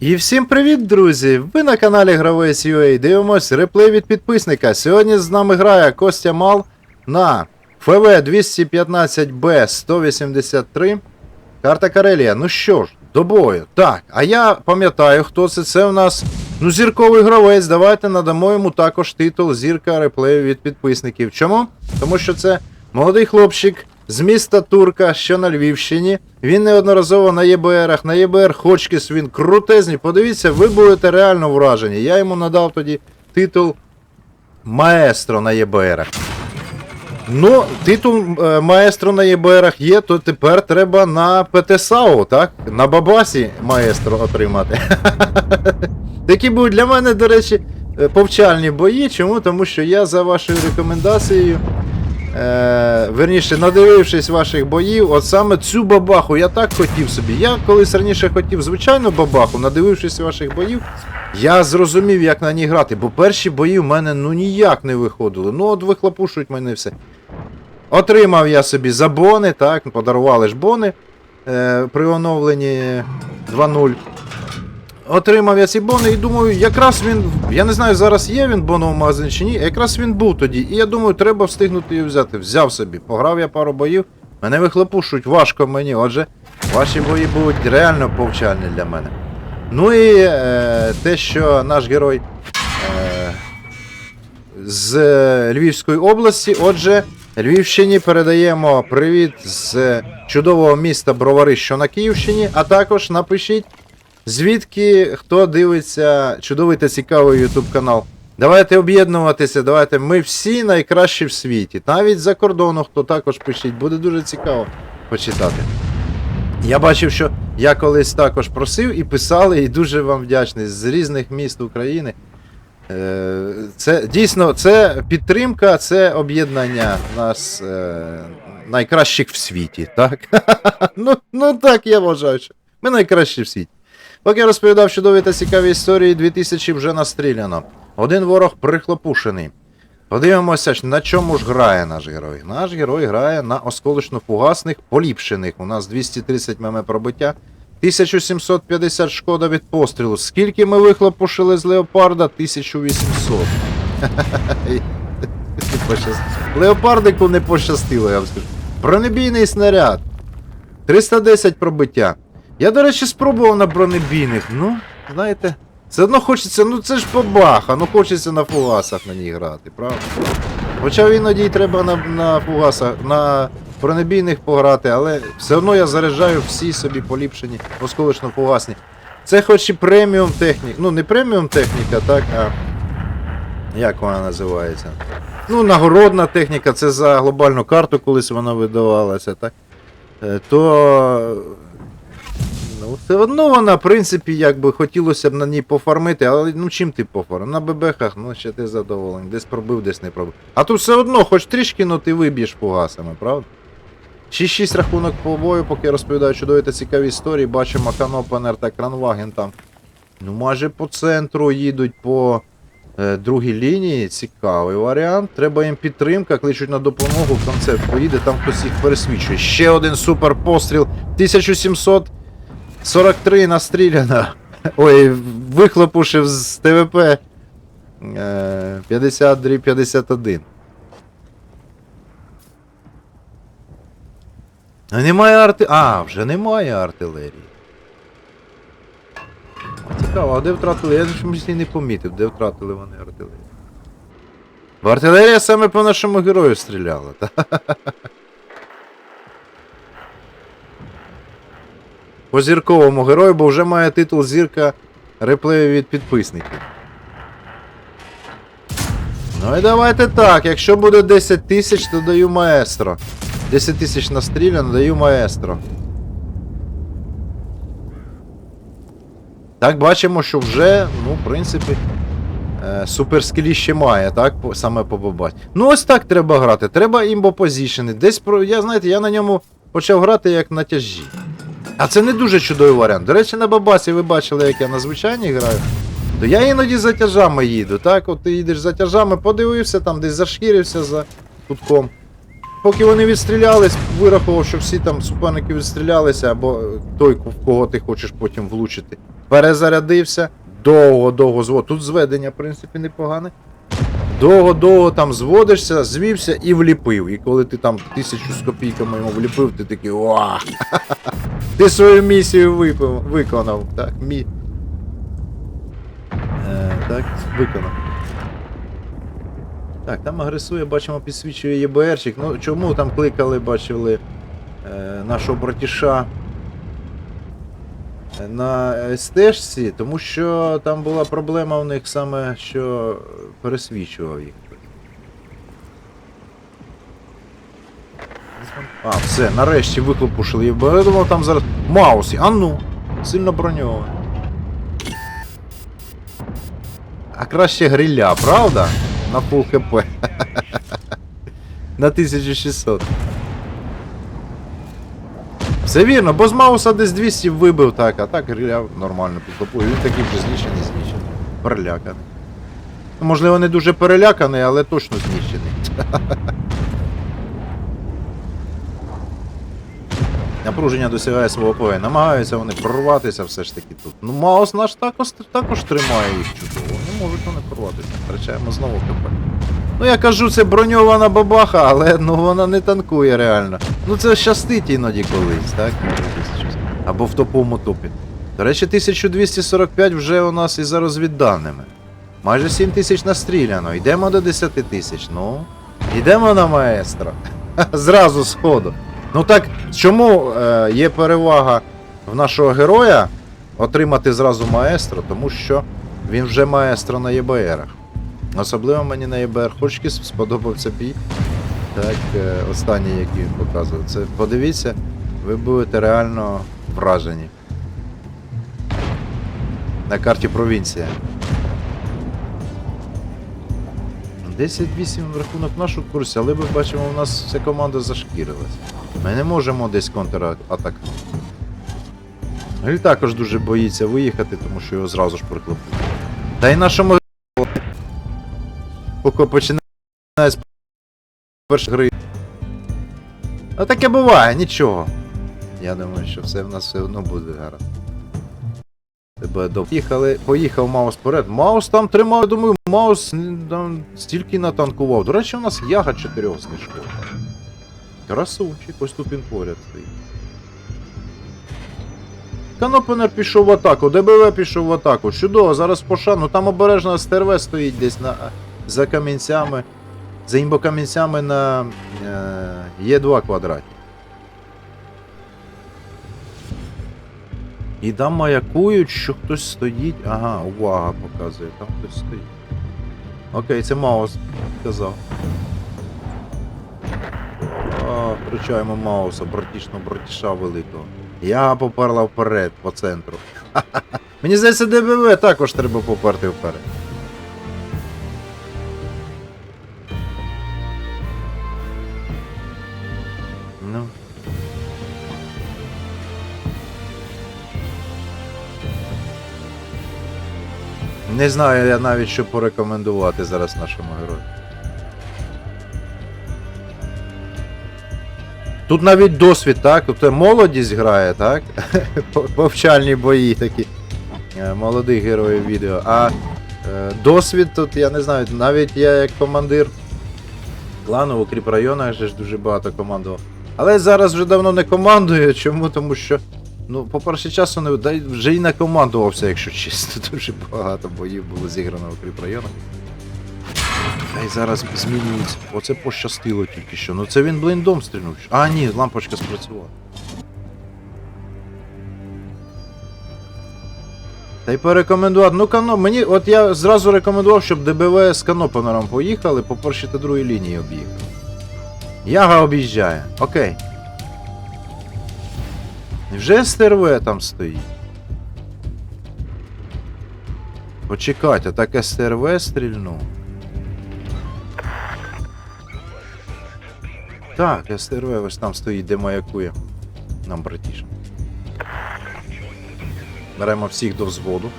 І всім привіт, друзі! Ви на каналі Гравець UA. Дивимось реплей від підписника. Сьогодні з нами грає Костя Мал на ФВ 215Б 183. Карта Карелія. Ну що ж, до бою. Так, а я пам'ятаю, хто це. Це у нас ну, зірковий гравець. Давайте надамо йому також титул зірка реплею від підписників. Чому? Тому що це молодий хлопчик з міста Турка, що на Львівщині. Він неодноразово на ЄБРах, на ЄБР Хочкіс, він крутезний. Подивіться, ви будете реально вражені. Я йому надав тоді титул Маестро на ЄБРах. Ну, титул е, маестро на ЄБРах є, то тепер треба на ПТСАУ, так? На Бабасі маестро отримати. Такі будуть для мене, до речі, е, повчальні бої. Чому? Тому що я за вашою рекомендацією. Е, верніше, надивившись ваших боїв, от саме цю бабаху я так хотів собі. Я колись раніше хотів звичайну бабаху, надивившись ваших боїв, я зрозумів, як на ній грати, бо перші бої в мене ну ніяк не виходили. Ну от вихлопушують мене все. Отримав я собі за бони, так, подарували ж бони е, при оновленні 2.0. Отримав я ці бони і думаю, якраз він. Я не знаю, зараз є він бонов магазин чи ні. Якраз він був тоді. І я думаю, треба встигнути її взяти. Взяв собі. Пограв я пару боїв. Мене вихлопушують важко мені. Отже, ваші бої будуть реально повчальні для мене. Ну і е, те, що наш герой е, з Львівської області. Отже, Львівщині передаємо привіт з чудового міста Бровари, що на Київщині, а також напишіть, звідки хто дивиться чудовий та цікавий YouTube канал. Давайте об'єднуватися, давайте. Ми всі найкращі в світі. Навіть за кордону, хто також пишіть, буде дуже цікаво почитати. Я бачив, що я колись також просив і писали, і дуже вам вдячний з різних міст України. Е, Це дійсно це підтримка, це об'єднання нас е, найкращих в світі, так? ну, ну так я вважаю, що ми найкращі в світі. Поки розповідав чудові та цікаві історії, 2000 вже настріляно. Один ворог прихлопушений. Подивимося, на чому ж грає наш герой. Наш герой грає на осколочно-фугасних поліпшених. У нас 230 мм пробиття, 1750 шкода від пострілу. Скільки ми вихлопушили з леопарда? 1800. Не пощас- Леопардику не пощастило, я вам скажу. Бронебійний снаряд. 310 пробиття. Я, до речі, спробував на бронебійних. Ну, знаєте, все одно хочеться, ну це ж побаха, ну хочеться на фугасах на ній грати, правда? Хоча іноді й треба на, на фугасах, на бронебійних пограти, але все одно я заряджаю всі собі поліпшені осколочно-фугасні. Це хоч і преміум техніка. Ну, не преміум техніка, так, а. Як вона називається? Ну, нагородна техніка, це за глобальну карту, колись вона видавалася, так? Е, То. Ну, все одно вона, в принципі, якби хотілося б на ній пофармити, але ну чим ти пофарм? На бебехах, ну ще ти задоволений. Десь пробив, десь не пробив. А тут все одно, хоч трішки, ну ти виб'єш фугасами, правда? 6-6 рахунок по бою, поки я розповідаю чудові та цікаві історії, бачимо Канопенер та Кранваген там. Ну, майже по центру їдуть по е, другій лінії. Цікавий варіант. Треба їм підтримка, кличуть на допомогу, В концерт поїде, там хтось їх пересвічує. Ще один супер постріл. 1743 настріляно. Ой, вихлопушив з ТВП. Е, 50-51. А немає арти... А, вже немає артилерії. Цікаво, а де втратили? Я чомусь не помітив, де втратили вони артилерію. Бо артилерія саме по нашому герою стріляла, По зірковому герою, бо вже має титул зірка реплею від підписників. Ну і давайте так, якщо буде 10 тисяч, то даю маестро. 10 тисяч настріляно, даю маестро. Так, бачимо, що вже, ну, в принципі, е, суперскілі ще має, так? Саме по бабаті. Ну, ось так треба грати. Треба імбопозішени. Десь про. Я знаєте, я на ньому почав грати як на тяжі. А це не дуже чудовий варіант. До речі, на бабасі ви бачили, як я на звичайній граю. То я іноді за тяжами їду, так? От ти їдеш за тяжами, подивився там, десь зашкірився за кутком. Поки вони відстрілялись, вирахував, що всі там суперники відстрілялися, або той, в кого ти хочеш потім влучити. перезарядився, довго-довго звод. Тут зведення, в принципі, непогане. Довго-довго там зводишся, звівся і вліпив. І коли ти там тисячу з копійками йому вліпив, ти такий уа! Ти свою місію випив, виконав. Так, мі... Е, так, виконав. Так, там агресує, бачимо, підсвічує ЄБРчик. Ну чому там кликали, бачили е, нашого братіша на стежці, тому що там була проблема в них саме, що пересвічував їх. А, все, нарешті виклопушили ЄБР. Я думав, там зараз. Маус, а ну! Сильно броньований. А краще гриля, правда? На пул хп. На 1600. Все вірно, бо з Мауса десь 200 вибив так, а так гриля нормально підхлопує. Він такий вже знищений, знищений. Переляканий. Ну, Можливо, не дуже переляканий, але точно знищений. Напруження досягає свого ПВ. Намагаються вони прорватися все ж таки тут. Ну, Маус наш також, також тримає їх чудово. Не можуть вони прорватися. Втрачаємо знову КП. Ну я кажу, це броньована бабаха, але ну вона не танкує реально. Ну це щастить іноді колись, так? Або в топовому топі. До речі, 1245 вже у нас і за розвідданими. Майже 7 тисяч настріляно. Йдемо до 10 тисяч. Ну, йдемо на маестро. Зразу з ходу. Ну так, чому е, є перевага в нашого героя отримати зразу маестро? Тому що він вже маестро на ЄБРах. Особливо мені на ЄБР Хочкіс сподобався бій. Так, е, останній, який він показував. Це подивіться, ви будете реально вражені. На карті провінція. 10-8 рахунок нашу курсі, але ми бачимо, у нас вся команда зашкірилась. Ми не можемо десь контратак. Гриль також дуже боїться виїхати, тому що його зразу ж приклепуть. Та й нашому починає з першої гри. А таке буває, нічого. Я думаю, що все в нас все одно буде гаразд. Тебе до... Поїхав Маус вперед. Маус там тримав, думаю, Маус там стільки натанкував. До речі, у нас яга чотирьох знижков. Красунчик, ось тут він поряд стоїть. Канопенер пішов в атаку, ДБВ пішов в атаку. Чудово, зараз поша, ну там обережно СТРВ стоїть десь на, за камінцями. За імбокамінцями на е, Є2 квадраті. І там маякують, що хтось стоїть. Ага, увага показує, там хтось стоїть. Окей, це Маус казав. А, Втручаємо Мауса, братішного братіша великого. Я поперла вперед, по центру. Мені здається, ДБВ також треба поперти вперед. Не знаю я навіть, що порекомендувати зараз нашому герою. Тут навіть досвід, так? Тобто молодість грає, так? Повчальні бої такі. Е, Молодих героїв відео. А е, досвід тут, я не знаю, навіть я як командир клану в укріп районах же ж дуже багато командував. Але зараз вже давно не командую. Чому? Тому що. Ну, по-перше, часу не вже і не командувався, якщо чесно. Дуже багато боїв було зіграно в укріп районах. Та й зараз змінюється. Оце пощастило тільки що. Ну це він блиндом стрільнув. А, ні, лампочка спрацювала. Та й порекомендувати. Ну, кано, мені, от я зразу рекомендував, щоб ДБВ з канопенером поїхали, по першій та другій лінії об'їхали. Яга об'їжджає. Окей. Невже СТРВ там стоїть? Почекайте, а так СТРВ стрільнув. Так, СТРВ ось там стоїть, де маякує. Нам братіш. Беремо всіх до взводу.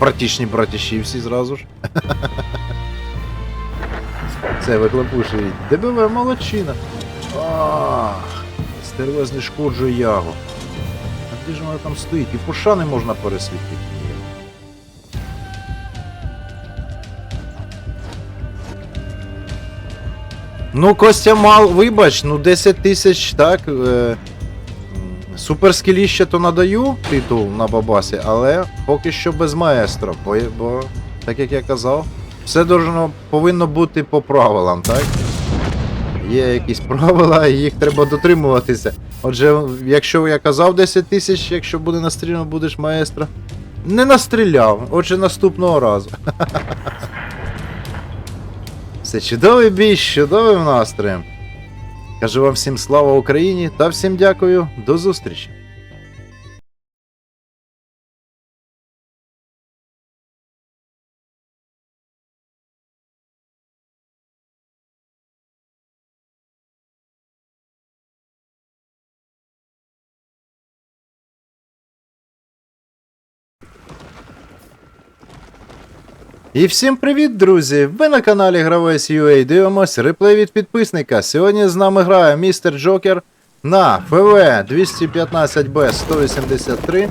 Братішні братіші всі зразу ж. Це вихлопушують. ДБВ молодчина. Ах, СТРВ знешкоджує ягу скільки ж вона там стоїть, і пуша не можна пересвітити. Ну, Костя мал, вибач, ну 10 тисяч, так. Е, Суперскілі ще то надаю титул на бабасі, але поки що без маестро, бо, бо так як я казав, все должно, повинно бути по правилам, так? Є якісь правила, і їх треба дотримуватися. Отже, якщо я казав 10 тисяч, якщо буде настріляно, будеш маестро. Не настріляв, отже, наступного разу. Це чудовий бій, з чудовим настроєм. Кажу вам всім слава Україні та всім дякую. До зустрічі. І всім привіт, друзі! Ви на каналі Гравець UA дивимось реплей від підписника. Сьогодні з нами грає містер Джокер на ФВ 215Б 183.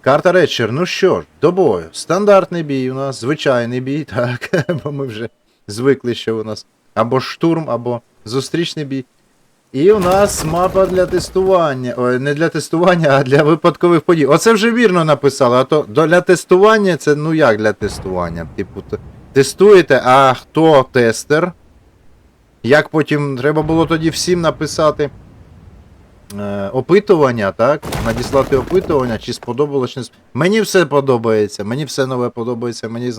Карта Ретчер, ну що ж, до бою. Стандартний бій у нас, звичайний бій, так, бо ми вже звикли, що у нас або штурм, або зустрічний бій. І у нас мапа для тестування. Ой, не для тестування, а для випадкових подій. Оце вже вірно написали, а то для тестування це ну як для тестування. Типу, тестуєте, а хто тестер? Як потім треба було тоді всім написати е, опитування, так? Надіслати опитування, чи сподобалось, чи не сп- Мені все подобається, мені все нове подобається. Мені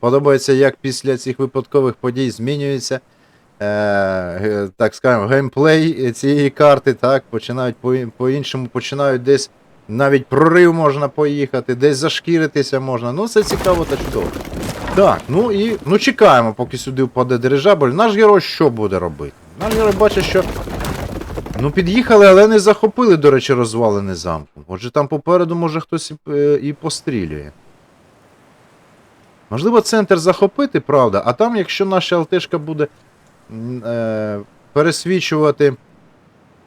подобається, як після цих випадкових подій змінюється е, так скажемо, геймплей цієї карти, так, починають по- по-іншому, починають десь навіть прорив можна поїхати, десь зашкіритися можна. Ну, це цікаво та чудово. Так, ну і ну чекаємо, поки сюди впаде дирижабль. Наш герой що буде робити? Наш герой бачить, що. Ну, під'їхали, але не захопили, до речі, розвалений замку. Отже, там попереду може хтось і, е, і пострілює. Можливо, центр захопити, правда, а там, якщо наша ЛТшка буде е, пересвічувати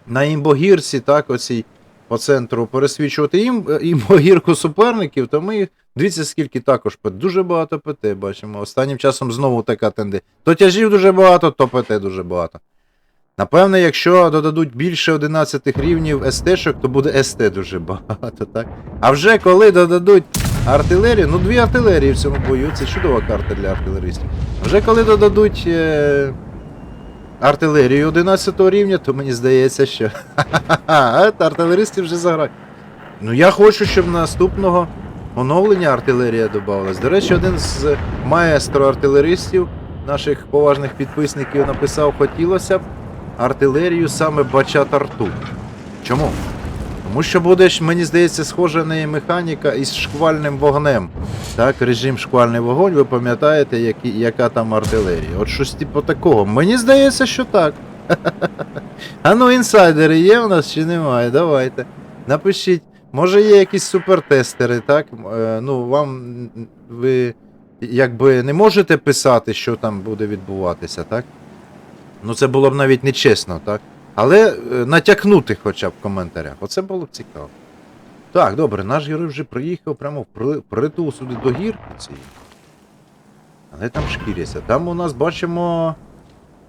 на імбогірці, так, оцій по центру, пересвічувати ім, е, імбогірку суперників, то ми. Дивіться, скільки також ПТ. Дуже багато ПТ бачимо. Останнім часом знову така тенденція. То тяжів дуже багато, то ПТ дуже багато. Напевне, якщо додадуть більше 11 рівнів СТ-шок, то буде СТ дуже багато, так? А вже коли додадуть артилерію, ну дві артилерії в цьому бою, це чудова карта для артилеристів. А Вже коли додадуть е, артилерію 11 рівня, то мені здається, що артилеристи вже заграють. Ну я хочу, щоб наступного оновлення артилерія додавалась. До речі, один з маестро артилеристів, наших поважних підписників, написав, хотілося б артилерію саме Бачат-Арту. Чому? Тому що буде, мені здається, схожа на механіка із шквальним вогнем. Так, режим шквальний вогонь, ви пам'ятаєте, які, яка там артилерія. От щось типу такого. Мені здається, що так. А ну, інсайдери є у нас чи немає? Давайте. Напишіть. Може є якісь супертестери, так? Е, ну, вам ви якби не можете писати, що там буде відбуватися, так? Ну, це було б навіть нечесно, так? Але е, натякнути хоча б в коментарях. Оце було б цікаво. Так, добре, наш герой вже приїхав прямо в притул сюди до гірки цієї. Але там шкіряться. Там у нас бачимо.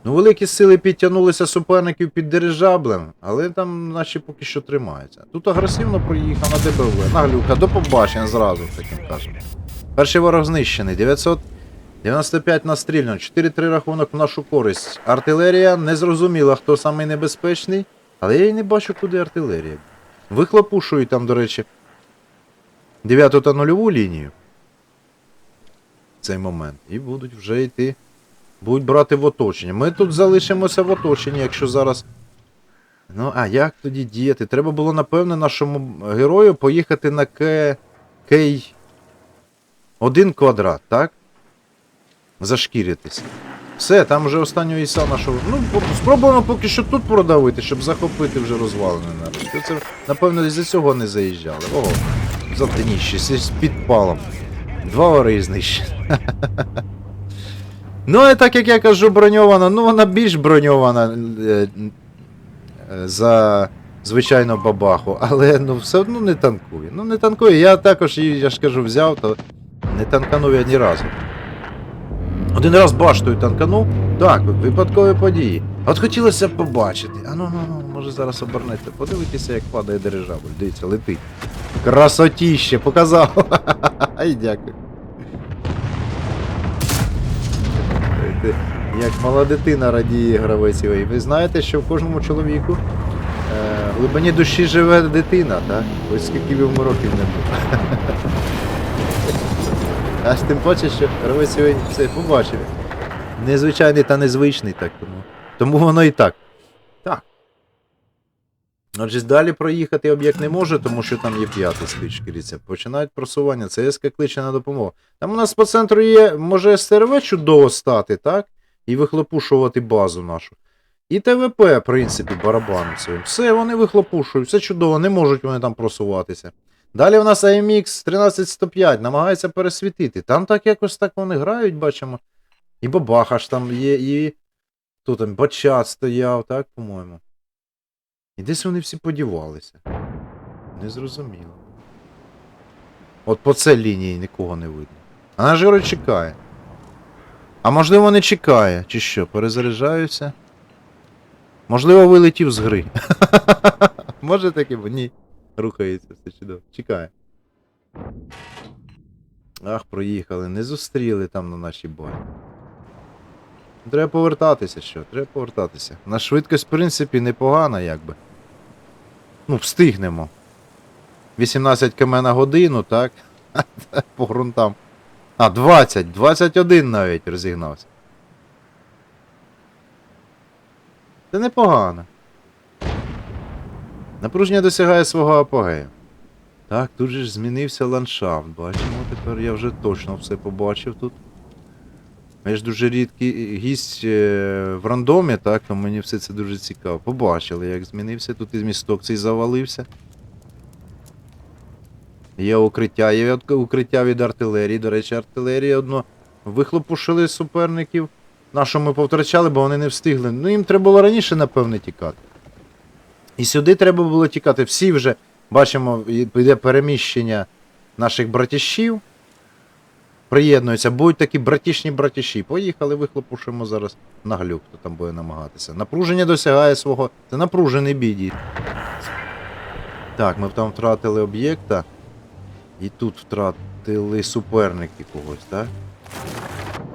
Ну, великі сили підтягнулися суперників під дирижаблем, але там наші поки що тримаються. Тут агресивно проїхав на ДБВ. Наглюка, до побачення зразу, таким кажемо. Перший ворог знищений. 995 настріляно, 4-3 рахунок в нашу користь. Артилерія не зрозуміла, хто самий небезпечний, але я й не бачу, куди артилерія. Вихлопушують там, до речі, 9 та нульову лінію. В цей момент. І будуть вже йти. Будуть брати в оточення. Ми тут залишимося в оточенні, якщо зараз. Ну, а як тоді діяти? Треба було, напевне, нашому герою поїхати на К... Кей. Один квадрат, так? Зашкіритися. Все, там вже останнього іса нашого. Ну, спробуємо поки що тут продавити, щоб захопити вже розвалене нарешті. Це, напевно, із-за цього не заїжджали. Ого, за дніще, з підпалом. Два ори знищені. Ну, і так як я кажу, броньована, ну вона більш броньована е, е, за звичайно бабаху, але ну все одно не танкує. Ну не танкує. Я також її, я ж кажу, взяв, то не танканув я ні разу. Один раз баштою танканув. Так, випадкові події. От хотілося б побачити. А ну ну ну, може зараз обернеться. Подивитися, як падає дирижабль. Дивіться, летить. Красотіще, показав. Ай, дякую. Як мала дитина радіє гравець. І ви знаєте, що в кожному чоловіку е, в глибині душі живе дитина, так? Ось скільки б йому років не було. Аж тим паче, що гравець сьогодні все побачив. Незвичайний та незвичний, так тому. Тому воно і так. Так. Отже, далі проїхати об'єкт не може, тому що там є п'ятий шкіріця. Починають просування, ЦСК кличе на допомогу. Там у нас по центру є, може СТРВ чудово стати, так? І вихлопушувати базу нашу. І ТВП, в принципі, барабаном своїм. Все, вони вихлопушують, все чудово, не можуть вони там просуватися. Далі в нас AMX 13105 намагається пересвітити. Там так якось так вони грають, бачимо. І Бабаха ж там є, і. Хто там? Бачат стояв, так, по-моєму. І десь вони всі подівалися. Незрозуміло. От по цій лінії нікого не видно. А наш герой чекає. А можливо не чекає, чи що, перезаряджаються. Можливо, вилетів з гри. Може таке, бо ні. Рухається, все чудово. Чекає. Ах, проїхали, не зустріли там на нашій базі. Треба повертатися, що? Треба повертатися. На швидкість, в принципі, непогана, якби. Ну, встигнемо. 18 км на годину, так? По ґрунтам. А, 20, 21 навіть розігнався. Це непогано. Напруження досягає свого апогею. Так, тут же ж змінився ландшафт. Бачимо, тепер я вже точно все побачив тут. Я ж дуже рідкий гість е, в рандомі, так, то мені все це дуже цікаво. Побачили, як змінився. Тут і місток цей завалився. Є укриття, є укриття від артилерії. До речі, артилерія одно вихлопушили суперників. Нашу ми повтрачали, бо вони не встигли. Ну їм треба було раніше, напевне, тікати. І сюди треба було тікати. Всі вже бачимо, йде переміщення наших братішів. Приєднуються, будуть такі братішні братіші. Поїхали, вихлопушимо зараз на глюк, хто там буде намагатися. Напруження досягає свого. Це напружений бій. Так, ми там втратили об'єкта. І тут втратили суперники когось, так?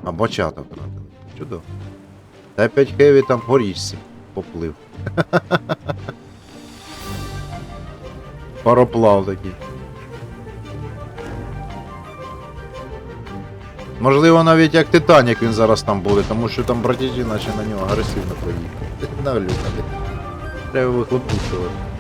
А бачата втратили. Чудово. Та 5 хеві там по поплив. Пароплав такий. Можливо, навіть як Титанік він зараз там буде, тому що там братіжі наче на нього агресивно поїхали. На. Треба вихлопушувати.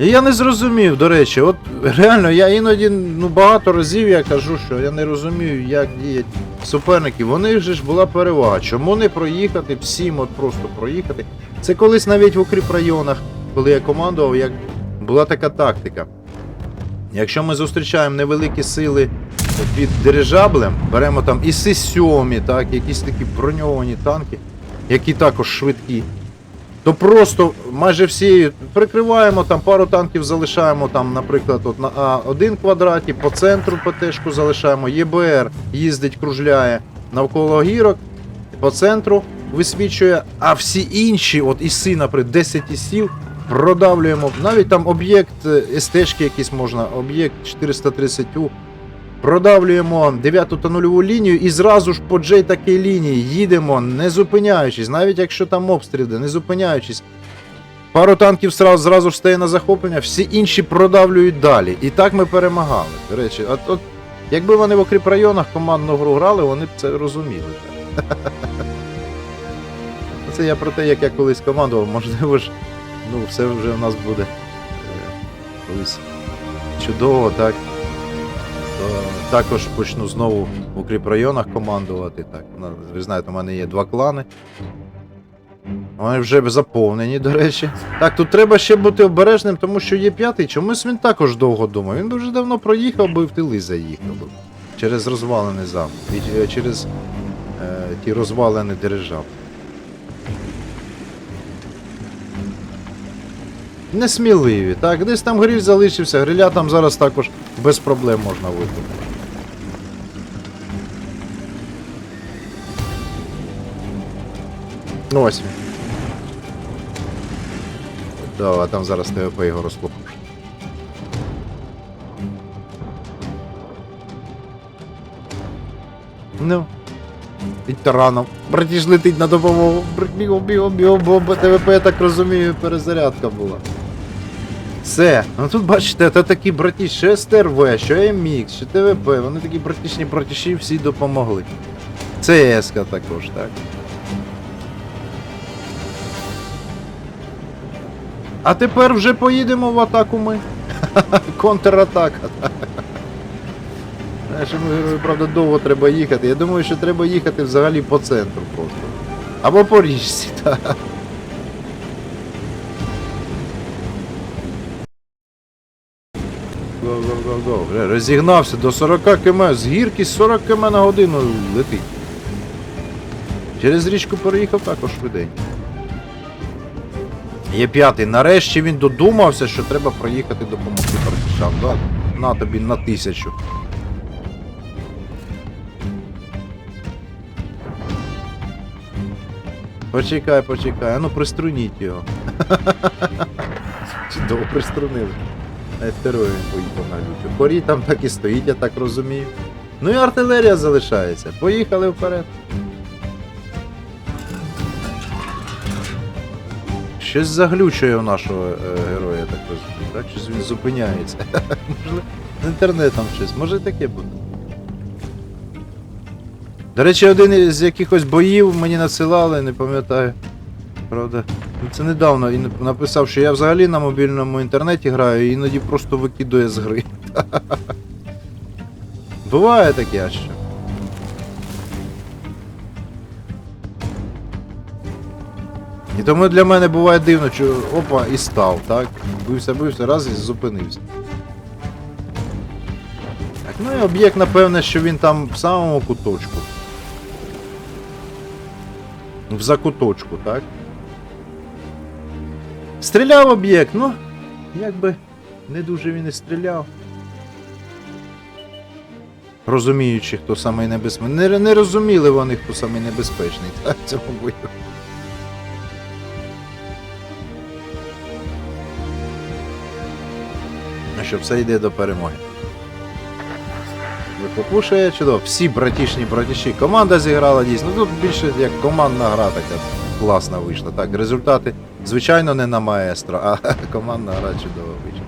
І я не зрозумів, до речі, от реально, я іноді ну, багато разів я кажу, що я не розумію, як діють суперники. Вони ж була перевага. Чому не проїхати всім, от просто проїхати? Це колись навіть в укріп районах, коли я командував, як була така тактика. Якщо ми зустрічаємо невеликі сили під дирижаблем, беремо там і С-7, так, якісь такі броньовані танки, які також швидкі, то просто майже всі прикриваємо, там пару танків залишаємо, там, наприклад, от на А1 квадраті, по центру ПТшку залишаємо, ЄБР їздить, кружляє навколо гірок, по центру висвічує, а всі інші, от іси, наприклад, 10 ісів, продавлюємо. Навіть там об'єкт е, СТшки якийсь можна, об'єкт 430У. Продавлюємо 9 та нульову лінію і зразу ж по J такій лінії їдемо, не зупиняючись, навіть якщо там обстріли, не зупиняючись. Пару танків зразу, зразу ж стає на захоплення, всі інші продавлюють далі. І так ми перемагали. До речі, от, от якби вони в окріп районах командну гру грали, вони б це розуміли. Це я про те, як я колись командував, можливо ж, ну, все вже у нас буде е, колись чудово, так. То також почну знову в укріп районах командувати. Так. Ну, Ви знаєте, у мене є два клани. Вони вже заповнені, до речі. Так, тут треба ще бути обережним, тому що є п'ятий. Чомусь він також довго думав. Він би вже давно проїхав би в тили заїхав. Через розвалений замок. І е, через е, ті розвалені дирижаблі. Несміливі. Так, десь там гриль залишився, гриля там зараз також без проблем можна викупити. Ну, Ось він. Да, там зараз ТВП його розхлопнув. Ну. І тараном. Братіж летить на допомогу. Бігом, бігом, бігом, бомба ТВП, я так розумію, перезарядка була. Все. Ну тут бачите, це такі братіж, що СТРВ, що МХ, що ТВП, вони такі братішні братіші всі допомогли. ЦСК також, так. А тепер вже поїдемо в атаку ми. Контратака. ми, герої, правда, довго треба їхати. Я думаю, що треба їхати взагалі по центру просто. Або по річці, так. Го. Розігнався до 40 км, з гірки 40 км на годину летить. Через річку переїхав також швиденько. Є п'ятий. Нарешті він додумався, що треба проїхати допомогти партішам. Да? На тобі на тисячу. Почекай, почекай, а ну приструніть його. Чудово приструнили. На F2 він поїхав на лютю. Порі там так і стоїть, я так розумію. Ну і артилерія залишається. Поїхали вперед. Щось заглючує у нашого е, героя, так розумію. Так? Щось він зупиняється. Можливо, з інтернетом щось. Може таке буде. До речі, один із якихось боїв мені надсилали, не пам'ятаю. Правда. Ну, Це недавно і написав, що я взагалі на мобільному інтернеті граю і іноді просто викидує з гри. Буває таке що. І тому для мене буває дивно, що опа і став, так? Бився, бився, раз і зупинився. Так, ну і об'єкт, напевне, що він там в самому куточку. В закуточку, так? Стріляв об'єкт, ну, якби не дуже він і стріляв. Розуміючи, хто самий небезпечний. Не, не розуміли вони, хто самий небезпечний, так, в цьому бою. Ну що, все йде до перемоги. Викопушує чудово. Всі братішні братіші. Команда зіграла дійсно. Тут більше як командна гра така класна вийшла. Так, результати, звичайно, не на маестро, а командна гра чудово вийшла.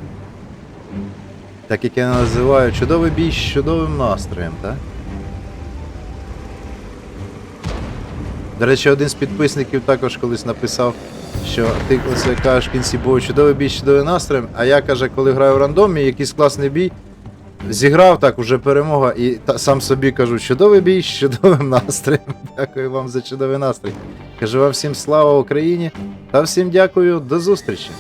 Так як я називаю, чудовий бій з чудовим настроєм, так? До речі, один з підписників також колись написав, що ти оце кажеш в кінці бою чудовий бій з чудовим настроєм, а я каже, коли граю в рандомі, якийсь класний бій, зіграв так, уже перемога, і та, сам собі кажу, чудовий бій з чудовим настроєм. Дякую вам за чудовий настрій. Кажу вам всім слава Україні та всім дякую, до зустрічі.